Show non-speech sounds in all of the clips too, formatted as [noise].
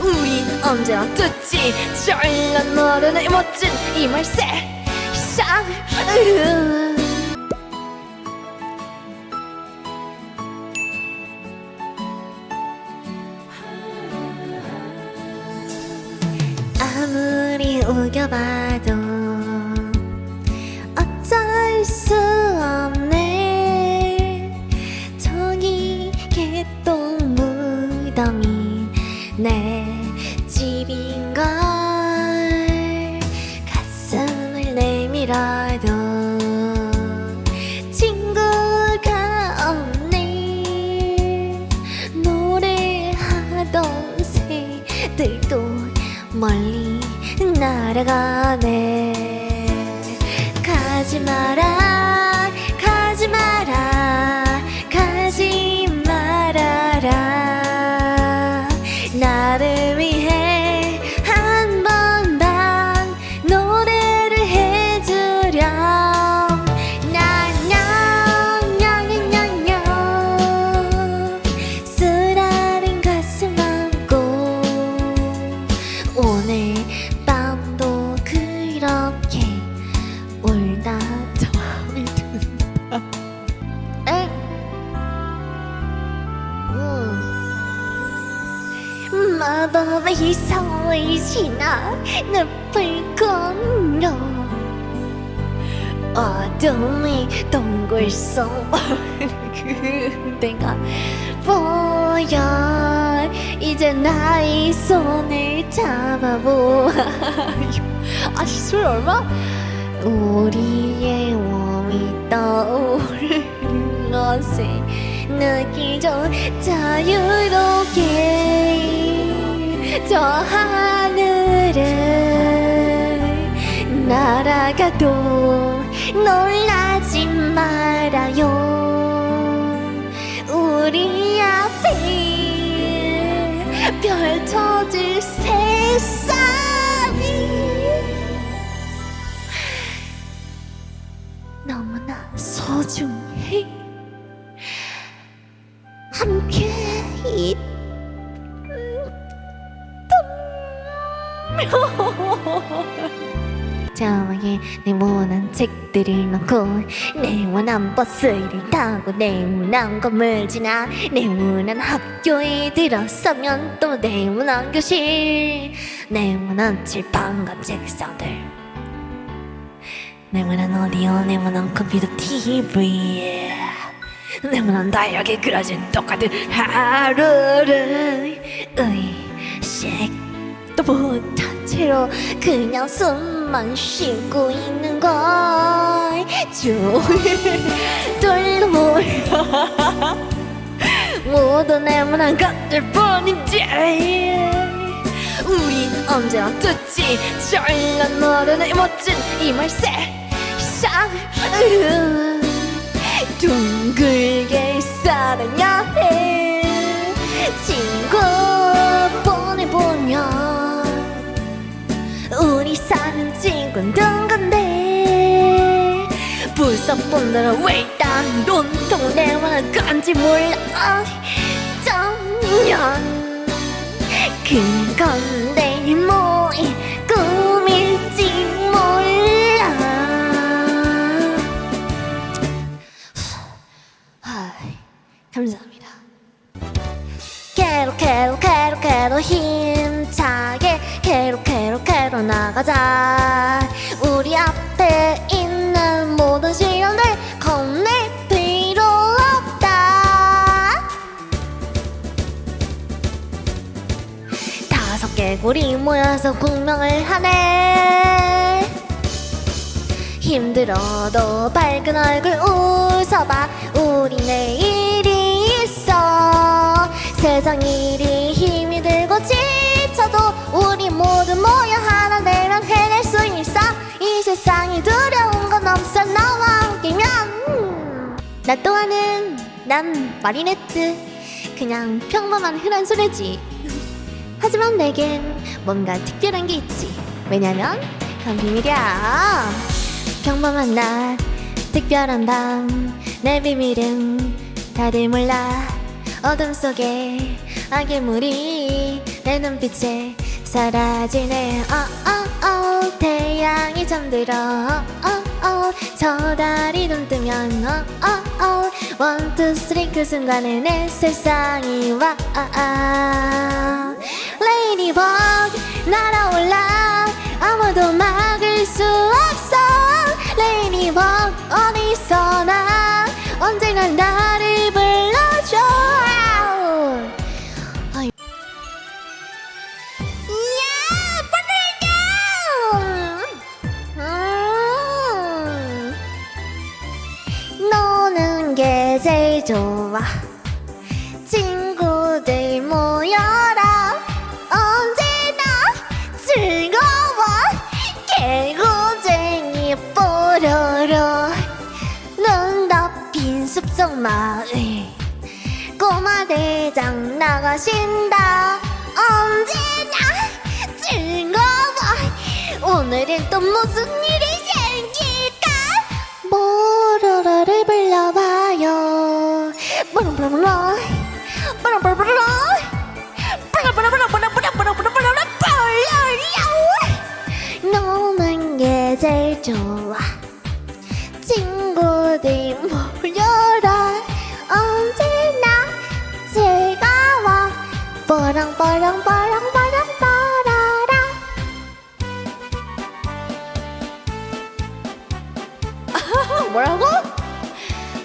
우린 언제나 잘난 모르는 이 멋진 이 말세. 상 으. 아무리 우겨봐도 어쩔 수 없네. 저기 개똥 무덤이 내 집인 걸 가슴을 내밀어도 친구가 없네. 노래하던 새들도 멀리 날아가네. 가지 마라 마법의 소리시나 늪을 건너 어둠의 동굴 속 [laughs] 그대가 보여. 이제 나의 손을 잡아보아요 [laughs] 아니 술 얼마? 우리의 몸이 떠오르는 것을 느끼죠. 자유롭게 저 하늘을 날아가도 놀라지 말아요. 우리 앞에 펼쳐질 세상이 너무나 소중해 [laughs] 저에 네모난 책들을 놓고 네모난 버스를 타고 네모난 건물 지나 네모난 학교에 들어서면 또 네모난 교실 네모난 칠판과 책상들 네모난 오디오 네모난 컴퓨터 TV 네모난 다이어게 그려진 똑같은 하루를 의식도 못한 채로 그냥 숨만 쉬고 있는 걸. 종일 돌려보여 모두 네모난 것들 뿐이지. 우린 언제나 듣지? 모르는 이 멋진 이 말세. 상 으. 둥글게 살아야 해. 친구 보내보면 우리 사는 친구는 불쌍 분들은 왜딴 온통 내만한 건지 몰라. 정년 그건 내 모의 꿈일지 몰라. 감사합니다. 캐로 캐로 캐로 캐로 힘 모여서 공명을 하네. 힘들어도 밝은 얼굴 웃어봐. 우리 내일이 있어. 세상 일이 힘이 들고 지쳐도 우리 모두 모여 하나 되면 해낼 수 있어. 이 세상이 두려운 건 없어. 너와 함께면. 나 또한은 난 마리네트. 그냥 평범한 흔한 소리지. [laughs] 하지만 내겐 뭔가 특별한 게 있지. 왜냐면 그건 비밀이야. 평범한 날 특별한 밤 내 비밀은 다들 몰라. 어둠 속에 악의 물이 내 눈빛에 사라지네. 어어어 태양이 잠들어. 어어어 저 달이 눈 뜨면 어어어 원투 쓰리 그 순간에 내 세상이 와 나가신다. 언제나 즐거워. 오늘은 또 무슨 일이 생길까? 뽀로로를 불러봐요. 뽀로로로 뽀로로로 뽀로로로로로로로로로로로로로로 노는 게 제일 좋아 뽀랑뽀랑뽀랑뽀랑뽀라라. [laughs] 뭐라고?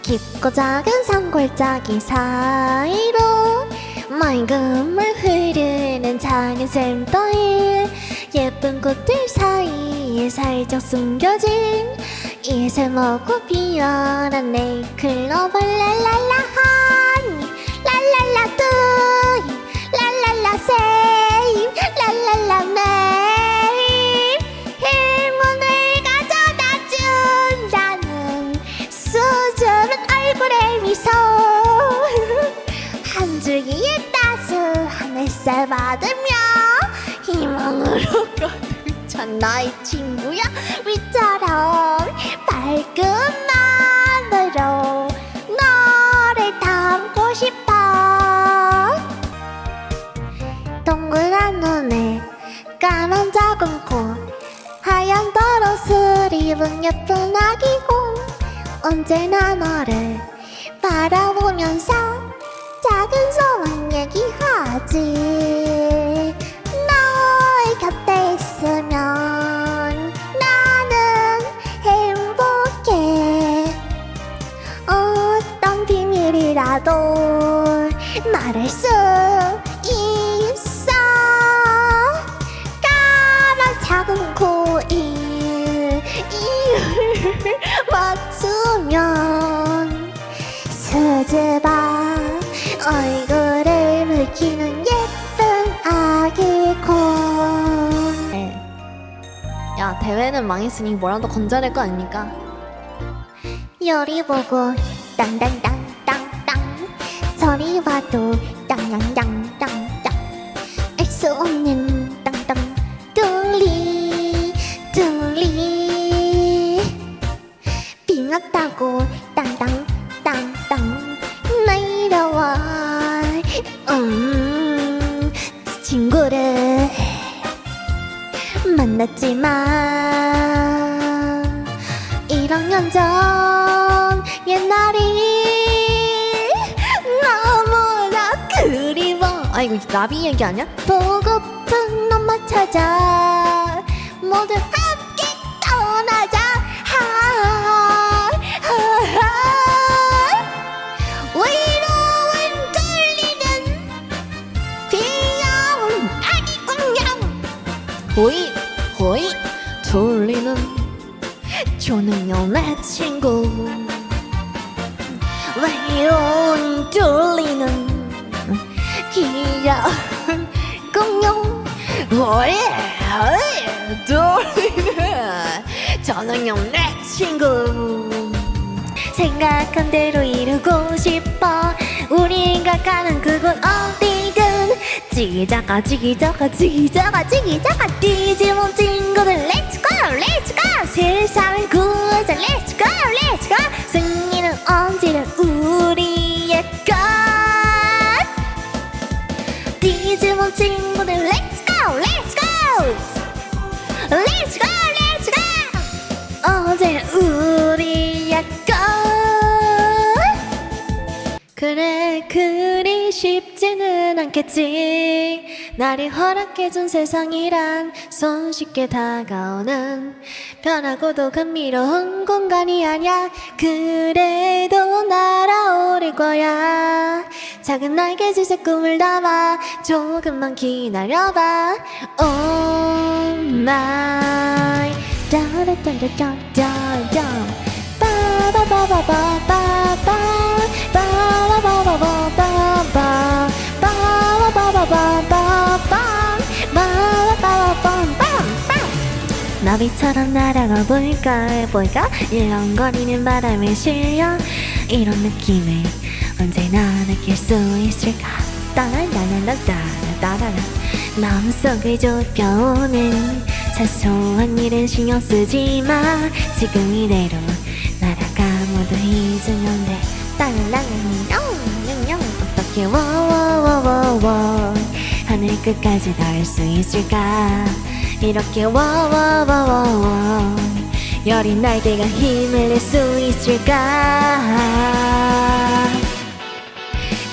깊고 작은 산골짜기 사이로 맑은 물 흐르는 작은 샘터에 예쁜 꽃들 사이에 살짝 숨겨진 이슬 먹고 피어난 네이클로버 랄랄라 세임 랄랄라 네임 행운을 가져다 준다는 수줍은 얼굴의 미소. 한 줄기의 따스한 햇살 받으며 희망으로 가득 찬 나의 친구야 위처럼 밝은 마음으로 너를 담고 싶어 눈에 까만 작은 코 하얀 벼옷을 입은 예쁜 아기고 언제나 너를 바라보면서 작은 소원 얘기하지. 너의 곁에 있으면 나는 행복해. 어떤 비밀이라도 말할 수 대회는 망했으니 뭐라도 건져야 될 거 아닙니까? 요리 보고 땅땅땅땅땅 저리 와도 땅양양 찾아 모두 함께 떠나자. 외로운 떨리는 귀여운 아기 공룡. 호이 호이 돌리는 내 친구. 외로운 돌리는 귀여운 호이 돌리는 초능력 내 친구. 생각한 대로 이루고 싶어. 우리가 가는 그곳 어디든. 지기자가 지기자가 지기자가 지기자가. 디지몬 친구들 렛츠 고 렛츠 고 세상을 구하자 렛츠 고 렛츠 고 승리는 언제나 우리의 것. 디지몬 친구들 let's go, let's go, let's go. 어제 우리야 골. 그래 그리 쉽지는 않겠지. 나를 허락해준 세상이란 손쉽게 다가오는 편하고도 감미로운 공간이 아니야. 그래도 날아오를 거야. 작은 날개짓에 꿈을 담아 조금만 기다려봐. Oh my. 짜라짜라짜짜짜 빠바바바바바바 빠바바바바바바 나비처럼 날아가 볼까 볼까? 일렁거리는 바람에 실려. 이런 느낌을 언제나 느낄 수 있을까? 따라라라라따라따라라 마음속을 좁혀오는 사소한 일은 신경 쓰지 마. 지금 이대로 날아가 모두 잊으면 돼. 따라라라라냥 어떻게 워워워워워 하늘 끝까지 닿을 수 있을까? 이렇게 워워워워워 여린 날개가 힘을 낼 수 있을까?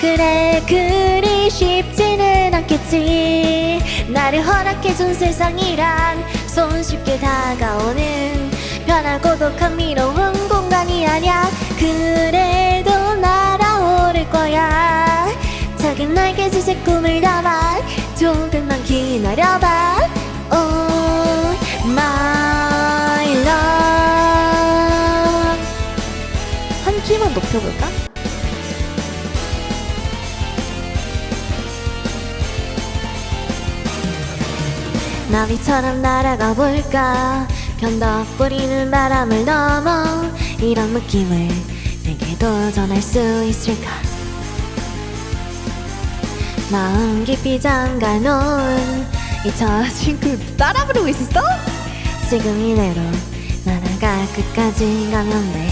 그래 그리 쉽지는 않겠지. 나를 허락해준 세상이란 손쉽게 다가오는 편하고도 감미로운 공간이 아니야. 그래도 날아오를 거야 작은 날개짓에 꿈을 담아 조금만 기다려봐. Oh my love. 한 키만 높여볼까? 나비처럼 날아가 볼까? 변덕 뿌리는 바람을 넘어 이런 느낌을 내게도 전할 수 있을까 마음 깊이 잠가 놓은 이저 친구 따라 부르고 있었어? 지금 이대로 날아가 끝까지 가면 돼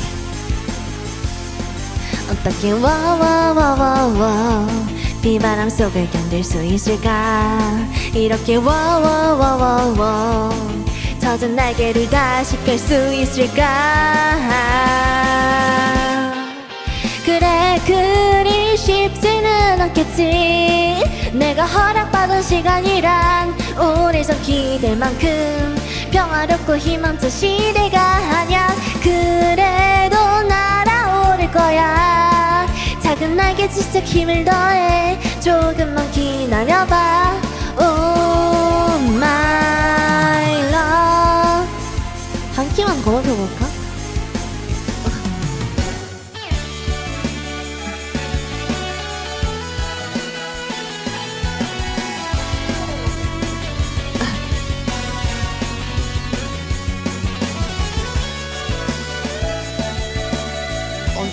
어떻게 워워워워워 비바람 속을 견딜 수 있을까 이렇게 워워워워워 젖은 날개를 다시 펼 수 있을까 그래 그리 쉽지는 않겠지. 내가 허락받은 시간이란 오래전 기댈 만큼 평화롭고 희망찬 시대가 아냐 그래도 날아오를 거야. 작은 날개짓에 힘을 더해 조금만 기다려봐. Oh my love. 한 키만 더 높여볼까?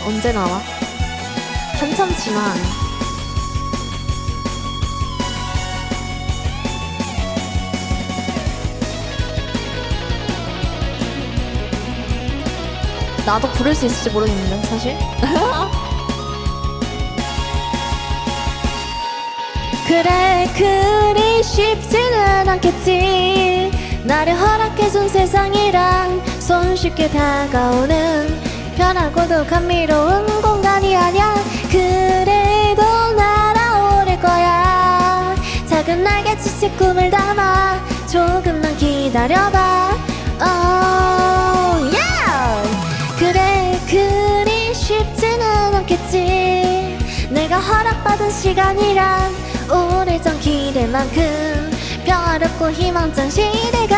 언, 언제 나와? 한참 지난 나도 부를 수 있을지 모르겠는데 사실. [laughs] 그래 그리 쉽지는 않겠지. 나를 허락해준 세상이란 손쉽게 다가오는 편하고도 감미로운 공간이 아냐 그래도 날아오를 거야. 작은 날개짓에 꿈을 담아 조금만 기다려봐. Oh, yeah. 그래 그리 쉽지는 않겠지. 내가 허락받은 시간이란 오래전 기댈 만큼 평화롭고 희망찬 시대가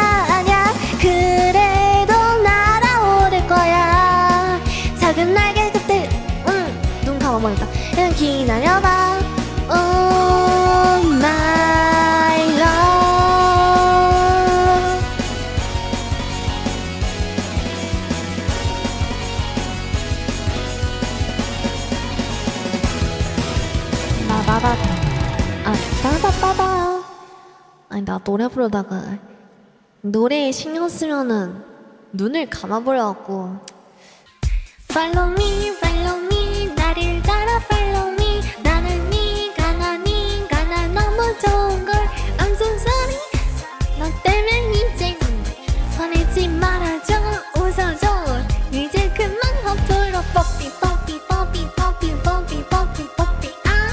기다려봐. Oh my love. 바바바. 아 바바바바. 아니 나 노래 부르다가 노래에 신경 쓰면은 눈을 감아버려갖고. Follow me